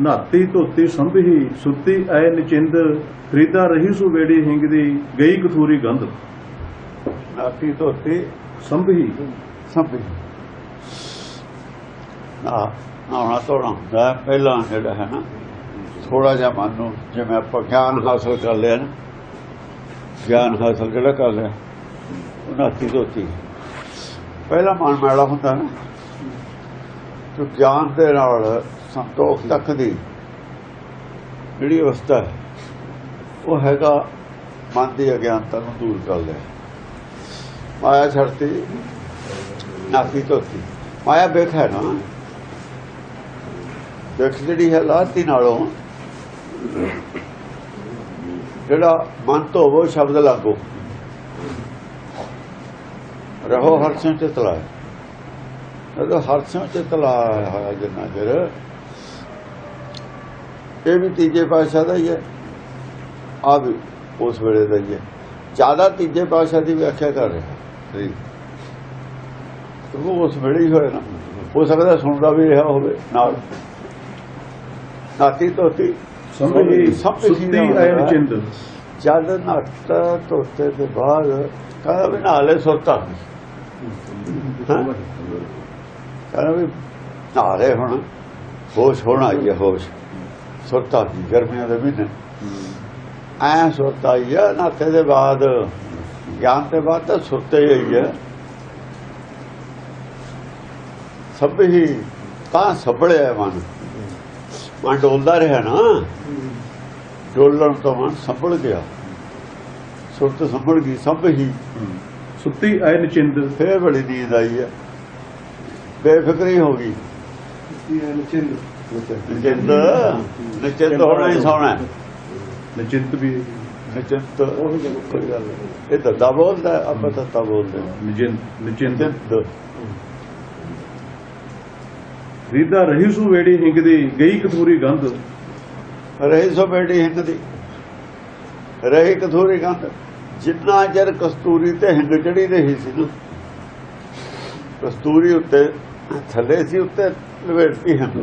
ਨਾਤੀ ਧੋਤੀ ਸੰਭਹੀ ਸੁੱਤੀ ਐ ਨਿਚਿੰਦ ਫਰੀਦਾ ਰਹੀ ਸੋ ਵੇੜੀ ਹਿੰਗਦੀ ਗਈ ਕਥੂਰੀ ਗੰਧ। ਨਾਤੀ ਧੋਤੀ ਸੰਭਹੀ ਸਭ ਨਾ ਨਾ ਤੋੜਾ ਹੁੰਦਾ। ਪਹਿਲਾਂ ਜਿਹੜਾ ਹੈ ਨਾ ਥੋੜਾ ਜਿਹਾ ਮਨ ਨੂੰ ਜਿਵੇਂ ਆਪਾਂ ਗਿਆਨ ਹਾਸਲ ਕਰ ਲਿਆ ਨਾ ਗਿਆਨ ਹਾਸਲ ਜਿਹੜਾ ਕਰ ਲਿਆ? ਨਾਤੀ ਧੋਤੀ। ਪਹਿਲਾ ਮਨ ਮੈਲਾ ਹੁੰਦਾ ਨਾ ਜੋ ਗਿਆਨ ਦੇ ਨਾਲ ਸੰਤੋਖ ਤੱਕ ਦੀ ਜਿਹੜੀ ਅਵਸਥਾ ਹੈ, ਉਹ ਹੈਗਾ ਮਨ ਦੀ ਅਗਿਆਨਤਾ ਨੂੰ ਦੂਰ ਕਰ ਲਿਆ ਮਾਇਆ ਛੜਤੀ ਨਾਤੀ ਧੋਤੀ। ਮਾਇਆ ਵੇਖ ਹੈ ਨਾ? ਦੇਖ ਜਿਹੜੀ ਹੈ ਲਾਤੀ ਨਾਲੋਂ ਜਿਹੜਾ ਮਨ ਧੋਵੋ, ਸ਼ਬਦ ਲਾਗੋ। ਰਹੋ ਹਰਸ਼ਾਂ ਚ ਤਲਾਏ ਜਦੋਂ ਹਰਸ਼ਾਂ ਚ ਤਲਾ ਹੋਇਆ ਜਿੰਨਾ ਚਿਰ ਇਹ ਵੀ ਤੀਜੇ ਪਾਤਸ਼ਾਹ ਦਾ ਹੀ ਹੈ। ਆ ਵੀ ਉਸ ਵੇਲੇ ਦਾ ਹੀ ਹੈ। ਜ਼ਿਆਦਾ ਤੀਜੇ ਪਾਤਸ਼ਾਹ ਦੀ ਵਿਆਖਿਆ ਕਰ ਰਿਹਾ ਸਹੀ। ਉਹ ਉਸ ਵੇਲੇ ਹੀ ਹੋਇਆ ਨਾ। ਹੋ ਸਕਦਾ ਸੁਣਦਾ ਵੀ ਰਿਹਾ ਹੋਵੇ ਨਾਲ। ਨਾਤੀ ਧੋਤੀ। ਸੰਭਹੀ ਸਭ ਸੁੱਤੀ ਐ ਨਿਚਿੰਦ ਜਦ ਨੱਟ ਧੋਤੇ ਦੇ ਬਾਅਦ ਕਹਿੰਦਾ ਵੀ ਨਾਲੇ ਸੁਰਤਾ ਕਹਿੰਦਾ ਵੀ ਨਾਲੇ ਹੁਣ ਹੋਸ਼ ਹੋਣਾ ਹੀ ਹੈ ਹੋਸ਼। ਸੁਰਤਾ ਦੀ ਗਰਮੀਆਂ ਦੇ ਮਹੀਨੇ। ਐ ਸੁਰਤਾ ਹੀ ਹੈ ਨਾਤੇ ਦੇ ਬਾਅਦ ਗਿਆਨ ਦੇ ਬਾਅਦ ਤਾਂ ਸੁਰਤੇ ਹੀ ਹੈ ਸਭ ਹੀ ਤਾਂ ਸਭੜਿਆ ਮਨ। ਮਨ ਡੋਲਦਾ ਰਿਹਾ ਨਾ। ਡੋਲਣ ਤੋਂ ਮਨ ਸੰਭਲ ਗਿਆ। ਸੁਰਤ ਸੰਭਲ ਗਈ ਸਭ ਹੀ। ਸੁੱਤੀ ਐ ਨਿਚਿੰਦ। ਫੇਰ ਬੜੀ ਨੀਂਦ ਆਈ ਹੈ ਬੇਫਿਕਰੀ ਹੋ ਗਈ। ਨਿਚਿੰਤ ਨਿਚਿੰਤ ਹੋਣਾ ਹੀ ਸੌਣਾ। ਨਿਚਿੰਤ ਵੀ ਨਿਚਿੰਤ ਕੋਈ ਗੱਲ। ਇਹ ਦੱਦਾ ਬੋਲਦਾ ਆਪਾਂ ਦੱਦਾ ਬੋਲਦੇ। ਨਿਚਿੰਤ ਨਿਚਿੰਤ ਫਰੀਦਾ ਰਹੀ ਸੋ ਵੇੜੀ ਹਿੰਗਦੀ ਗਈ ਕਥੂਰੀ ਗੰਧ। ਰਹੀ ਸੋ ਬੇਟੀ ਹਿੰਦ ਦੀ। ਰਹੀ ਕਥੂਰੀ ਗੰਧ। ਜਿੰਨਾ ਚਿਰ ਕਸਤੂਰੀ ਤੇ ਹਿੰਦ ਚੜੀ ਰਹੀ ਸੀ ਨਾ ਕਸਤੂਰੀ ਉੱਤੇ ਥੱਲੇ ਸੀ ਉੱਤੇ ਲਵੇਟਦੀ ਹਿੰਦ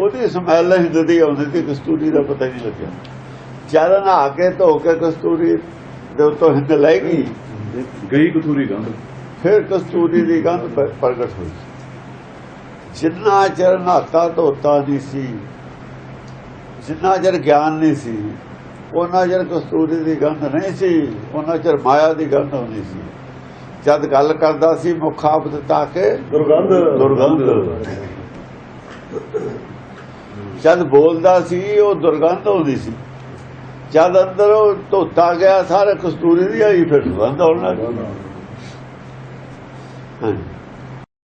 ਉਹਦੀ ਸਮੈਲ ਹਿੰਦ ਦੀ ਆਉਂਦੀ ਸੀ ਕਸਤੂਰੀ ਦਾ ਪਤਾ ਨਹੀਂ ਲੱਗਿਆ। ਜਦ ਨਹਾ ਕੇ ਧੋ ਕੇ ਕਸਤੂਰੀ ਦੇ ਉੱਤੋਂ ਹਿੰਦ ਲੈ ਗਈ। ਗਈ ਕਥੂਰੀ ਗੰਧ। ਫਿਰ ਕਸਤੂਰੀ ਦੀ ਗੰਧ ਪ੍ਰਗਟ ਹੋਈ। ਜਿੰਨਾ ਚਿਰ ਨਹਾਤਾ ਧੋਤਾ ਨਹੀਂ ਸੀ ਜਿੰਨਾ ਚਿਰ ਗਿਆਨ ਨਹੀਂ ਸੀ ਉਹਨਾਂ ਚਿਰ ਕਸਤੂਰੀ ਦੀ ਗੰਧ ਨਹੀਂ ਸੀ ਉਹਨਾਂ ਚਿਰ ਮਾਇਆ ਦੀ ਗੰਧ ਹੁੰਦੀ ਸੀ। ਜਦ ਗੱਲ ਕਰਦਾ ਸੀ ਮੁਖ ਆਪ ਦਿੱਤਾ ਕੇ ਦੁਰਗੰਧ। ਦੁਰਗੰਧ। ਜਦ ਬੋਲਦਾ ਸੀ, ਉਹ ਦੁਰਗੰਧ ਆਉਂਦੀ ਸੀ। ਜਦ ਅੰਦਰ ਉਹ ਧੋਤਾ ਗਿਆ, ਸਾਰੇ ਕਸਤੂਰੀ ਦੀ ਆਈ ਫਿਰ ਦੁਰਗੰਧ ਹੋਣ ਲੱਗ ਹਾਂਜੀ।